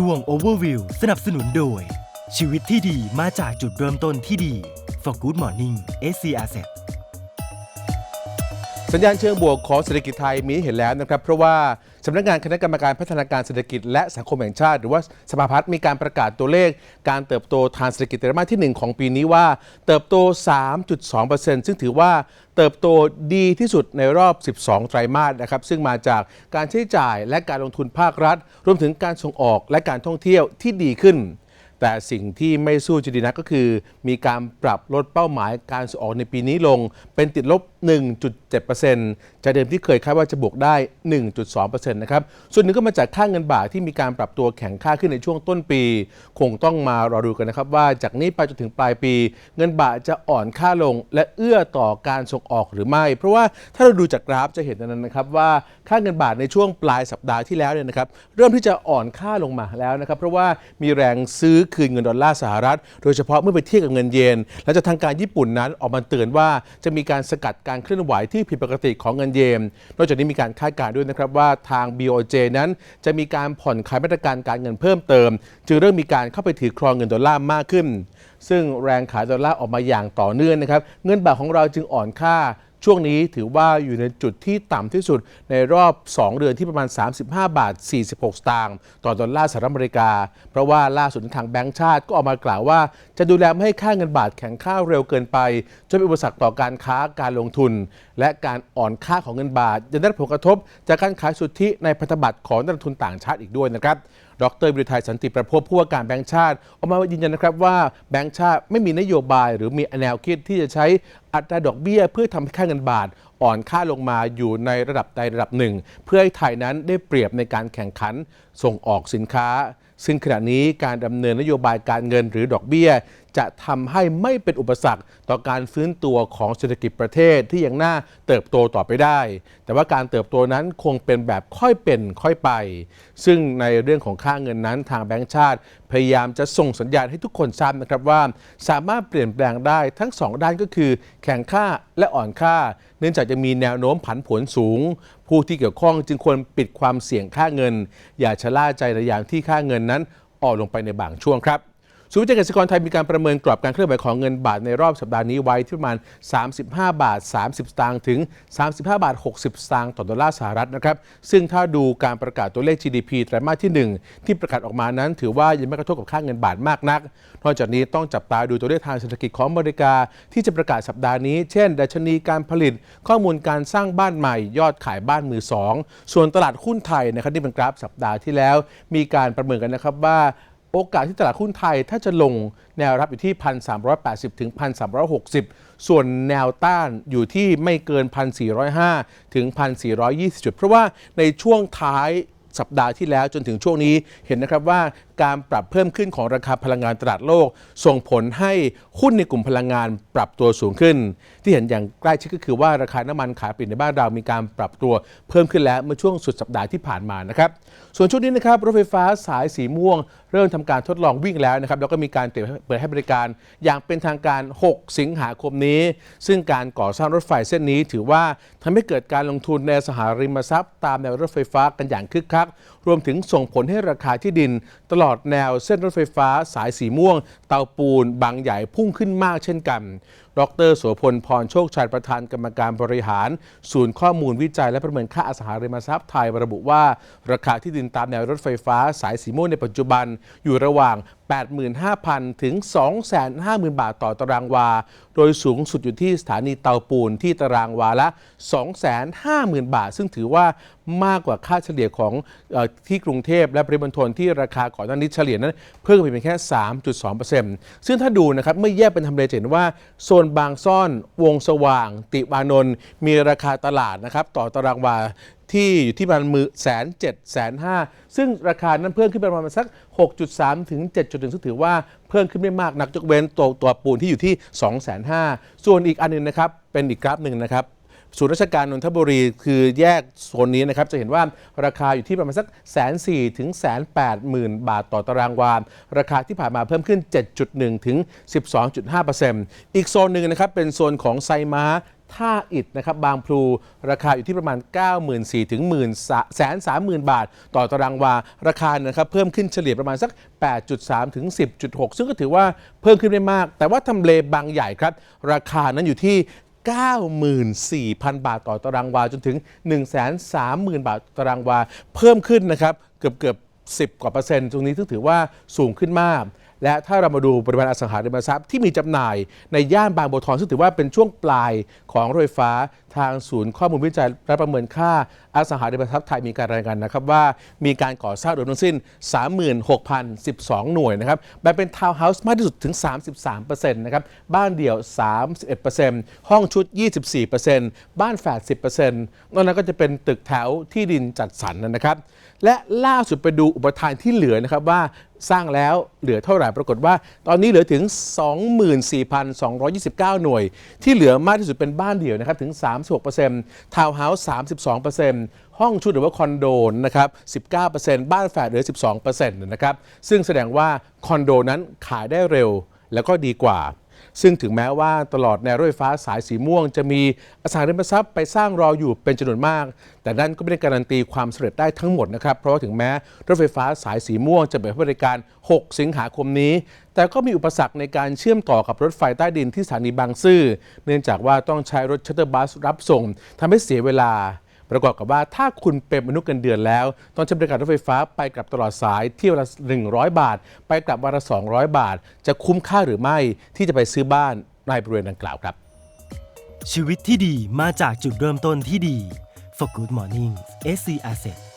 ช่วง Overview สนับสนุนโดย ชีวิตที่ดีมาจากจุดเริ่มต้นที่ดี For Good Morning SC Asset สัญญาณเชิงบวกของเศรษฐกิจไทยมีเห็นแล้วนะครับ เพราะว่า สำนักงานคณะกรรมการพัฒนาการเศรษฐกิจและสังคมแห่งชาติ หรือว่าสภาพัฒน์มีการประกาศตัวเลข การเติบโตทางเศรษฐกิจไตรมาสที่ 1 ของปีนี้ว่า เติบโต 3.2%ซึ่งถือว่าเติบโตดีที่สุดในรอบ 12 ไตรมาสนะครับ ซึ่งมาจากการใช้จ่ายและการลงทุนภาครัฐ รวมถึงการส่งออกและการท่องเที่ยวที่ดีขึ้น แต่สิ่งที่ไม่สู้จะดีนักก็คือ มีการปรับลดเป้าหมายการส่งออกในปีนี้ลง เป็นติดลบ 1.7%จากเดิมที่เคยคาดว่าจะบวกได้ 1.2%นะครับ ส่วนหนึ่งก็มาจากค่าเงินบาทที่มีการปรับตัวแข็งค่าขึ้นในช่วงต้นปี คงต้องมารอดูกันนะครับ ว่าจากนี้ไปจนถึงปลายปี เงินบาทจะอ่อนค่าลง และเอื้อต่อการส่งออกหรือไม่ เพราะว่าถ้าเราดูจากกราฟจะเห็นนั้นนะครับว่าค่าเงินบาทในช่วงปลายสัปดาห์ที่แล้วเนี่ยนะครับเริ่มที่จะอ่อนค่าลงมาแล้วนะครับเพราะว่ามีแรงซื้อคืนเงินดอลลาร์สหรัฐ โดยเฉพาะเมื่อไปเทียบกับเงินเยน และจากทางการญี่ปุ่นนั้นออกมาเตือนว่าจะมีการสกัดการเคลื่อนไหวที่ผิดปกติของเงินเยน นอกจากนี้มีการคาดการณ์ด้วยนะครับว่าทาง BOJ นั้นจะมีการผ่อนคลายมาตรการการเงินเพิ่มเติม จึงเริ่มมีการเข้าไปถือครองเงินดอลลาร์มากขึ้น ซึ่งแรงขายดอลลาร์ออกมาอย่างต่อเนื่องนะครับเงินบาทของเราจึงอ่อนค่า ช่วงนี้ถือว่าอยู่ในจุดที่ต่ำที่สุดในรอบ 2 เดือนที่ประมาณ 35 บาท 46 สตางค์ต่อดอลลาร์สหรัฐอเมริกา เพราะว่าล่าสุดทางแบงก์ชาติก็ออกมากล่าวว่า จะดูแลไม่ให้ค่าเงินบาทแข็งค่าเร็วเกินไปจนเป็นอุปสรรคต่อการค้าการลงทุน และการอ่อนค่าของเงินบาทยังได้ผลกระทบ จากการขายสุทธิในพันธบัตรของนักลงทุนต่างชาติอีกด้วยนะครับดรวิริไทยสันติประพบผู้ว่าการแบงก์ชาติออกมายืนยันนะครับว่าแบงก์ชาติไม่มีนโยบาย หรือมีแนวคิดที่จะใช้อัตราดอกเบี้ย เพื่อทำให้ค่าเงินบาท อ่อนค่าลงมาอยู่ในระดับใดระดับหนึ่ง เพื่อให้ไทยนั้นได้เปรียบในการแข่งขันส่งออกสินค้า ซึ่งขณะนี้การดำเนินนโยบายการเงินหรือดอกเบี้ย จะทำให้ไม่เป็นอุปสรรคต่อการฟื้นตัวของเศรษฐกิจประเทศที่ยังน่าเติบโตต่อไปได้ แต่ว่าการเติบโตนั้นคงเป็นแบบค่อยเป็นค่อยไป ซึ่งในเรื่องของค่าเงินนั้นทางแบงก์ชาติ พยายามจะส่งสัญญาณให้ทุกคนทราบนะครับว่า สามารถเปลี่ยนแปลงได้ทั้งสองด้านก็คือ แข็งค่าและอ่อนค่า เนื่องจากจะมีแนวโน้มผันผวนสูง ผู้ที่เกี่ยวข้องจึงควรปิดความเสี่ยงค่าเงิน อย่าชะล่าใจในย่างที่ค่าเงินนั้นอ่อนลงไปในบางช่วงครับ ศูนย์วิจัยเกษตรกรไทยมีการประเมินกรอบการเคลื่อนไหวของเงินบาทในรอบสัปดาห์นี้ไว้ที่ประมาณ 35 บาท 30 สตางค์ถึง 35 บาท 60 สตางค์ต่อดอลลาร์สหรัฐนะครับซึ่งถ้าดูการประกาศตัวเลข GDP ไตรมาสที่ 1 ที่ประกาศออกมานั้น ถือว่ายังไม่กระทบกับค่าเงินบาทมากนัก นอกจากนี้ต้องจับตาดูตัวเลขทางเศรษฐกิจของอเมริกา ที่จะประกาศสัปดาห์นี้ เช่น ดัชนีการผลิต ข้อมูลการสร้างบ้านใหม่ ยอดขายบ้านมือสองส่วนตลาดหุ้นไทยนะครับนี่เป็นกราฟสัปดาห์ที่แล้ว มีการประเมินกันนะครับว่า โอกาสที่ตลาดหุ้นไทยถ้าจะลงแนวรับอยู่ที่ 1,380 ถึง 1,360 ส่วนแนวต้านอยู่ที่ไม่เกิน 1,405 ถึง 1,420 จุด เพราะว่าในช่วงท้ายสัปดาห์ที่แล้วจนถึงช่วงนี้เห็นนะครับว่าการปรับเพิ่มขึ้นของราคาพลังงานตลาดโลก ส่งผลให้หุ้นในกลุ่มพลังงานปรับตัวสูงขึ้น ที่เห็นอย่างใกล้ชิดก็คือว่าราคาน้ำมันขายปลีกในบ้านเรามีการปรับตัวเพิ่มขึ้นแล้วเมื่อช่วงสุดสัปดาห์ที่ผ่านมานะครับส่วนช่วงนี้นะครับรถไฟฟ้าสายสีม่วง เริ่มทำการทดลองวิ่งแล้วนะครับแล้วก็มีการเปิดให้บริการอย่างเป็นทางการ 6 สิงหาคมนี้ ซึ่งการก่อสร้างรถไฟเส้นนี้ ถือว่าทำให้เกิดการลงทุนในสหาริมทรัพย์ ตามแนวรถไฟฟ้ากันอย่างคึกคัก รวมถึงส่งผลให้ราคาที่ดิน ตลอดแนวเส้นรถไฟฟ้าสายสีม่วง เตาปูน บางใหญ่พุ่งขึ้นมากเช่นกัน ดรโสพลพรโชคชัยประธานกรรมการบริหาร ศูนย์ข้อมูลวิจัยและประเมินค่าอสังหาริมทรัพย์ไทยระบุว่า ราคาที่ดินตามแนวรถไฟฟ้าสายสีม่วงในปัจจุบันอยู่ระหว่าง 85,000 ถึง 250,000 บาทต่อตารางวา โดยสูงสุดอยู่ที่สถานีเตาปูนที่ตารางวาละ 250,000 บาท ซึ่งถือว่ามากกว่าค่าเฉลี่ยของอที่กรุงเทพและปริมณฑลที่ราคาก่อนหน้านี้เฉลี่ยนั้น เพิ่มไปเพียงแค่ 3.2%ซึ่งถ้าดูนะครับเมื่อแยกเป็นทำเลจะเห็นว่าโซนบางซ่อนวงสว่าง ติวานนท์มีราคาตลาดนะครับต่อตารางวา ที่อยู่ที่ประมาณมือแสนเจ็ดแสนห้าซึ่งราคานั้นเพิ่มขึ้นไปประมาณสัก 6.3 ถึง 7.1 ซึ่งถือว่าเพิ่มขึ้นไม่มากนักยกเว้นตัวตัวปูนที่อยู่ที่ 2 5 0 0 0ส่วนอีกอันหนึงนะครับ เป็นอีกกราฟหนึ่งนะครับศูนย์ราชการนนทบุรีคือแยกโซนนี้นะครับ จะเห็นว่าราคาอยู่ที่ประมาณสักแสนสี่ถึงแสนแปดหมื่นบาทต่อตารางวาราคาที่ผ่านมาเพิ่มขึ้น 7.1 ถึง 12.5%อีกโซนหนึ่งนะครับ เป็นโซนของไซม้า ท่าอิฐนะครับบางพลูราคาอยู่ที่ประมาณ 94,000ถึง1 3 0 0 0 บาท ต่อตารางวา ราคานะครับเพิ่มขึ้นเฉลี่ยประมาณสัก 8.3 ถึง 10.6 ซึ่งก็ถือว่าเพิ่มขึ้นไม่มาก แต่ว่าทำเลบางใหญ่ครับ ราคานั้นอยู่ที่94,000 บาทต่อตารางวา จนถึง 130,000 บาทต่อตารางวา เพิ่มขึ้นนะครับ เกือบเกือบ 10 กว่าเปอร์เซ็นต์ ตรงนี้ถือว่าสูงขึ้นมาก และถ้าเรามาดูปริมาณอสังหาริมทรัพย์ที่มีจำหน่ายในย่านบางบัวทองซึ่งถือว่าเป็นช่วงปลายของรถไฟฟ้าทางศูนย์ข้อมูลวิจัยและประเมินค่าอสังหาริมทรัพย์ไทยมีการรายงานนะครับว่ามีการก่อสร้างรวมทั้งสิ้น 36,012 หน่วยนะครับแบ่งเป็นทาวน์เฮาส์มากที่สุดถึง 33%นะครับบ้านเดี่ยว 31%ห้องชุด 24%บ้านแฝด 10%นอกนั้นก็จะเป็นตึกแถวที่ดินจัดสรรนะครับและล่าสุดไปดูอุปทานที่เหลือนะครับว่าสร้างแล้วเหลือเท่าไหร่ปรากฏว่า ตอนนี้เหลือถึง 24,229 หน่วย ที่เหลือมากที่สุดเป็นบ้านเดี่ยวนะครับถึง 36%ทาวน์เฮาส์32%ห้องชุดหรือว่าคอนโดนะครับ19%บ้านแฝดเหลือ 12%นะครับซึ่งแสดงว่าคอนโดนั้นขายได้เร็วแล้วก็ดีกว่า ซึ่งถึงแม้ว่าตลอดแนวรถไฟฟ้าสายสีม่วง จะมีอสังหาริมทรัพย์ไปสร้างรออยู่เป็นจำนวนมาก แต่นั่นก็ไม่ได้การันตีความสำเร็จได้ทั้งหมดนะครับเพราะว่าถึงแม้รถไฟฟ้าสายสีม่วงจะเปิดให้บริการ 6 สิงหาคมนี้ แต่ก็มีอุปสรรคในการเชื่อมต่อกับรถไฟใต้ดินที่สถานีบางซื่อ เนื่องจากว่าต้องใช้รถชัตเตอร์บัสรับส่งทำให้เสียเวลา ประกอบกับว่าถ้าคุณเป็นมนุษย์เงินเดือนแล้ว ต้องใช้บริการรถไฟฟ้าไปกลับตลอดสายเที่ยวละ 100 บาท ไปกลับวันละ 200 บาท จะคุ้มค่าหรือไม่ที่จะไปซื้อบ้านในบริเวณดังกล่าวครับ ชีวิตที่ดีมาจากจุดเริ่มต้นที่ดี For Good Morning SC Asset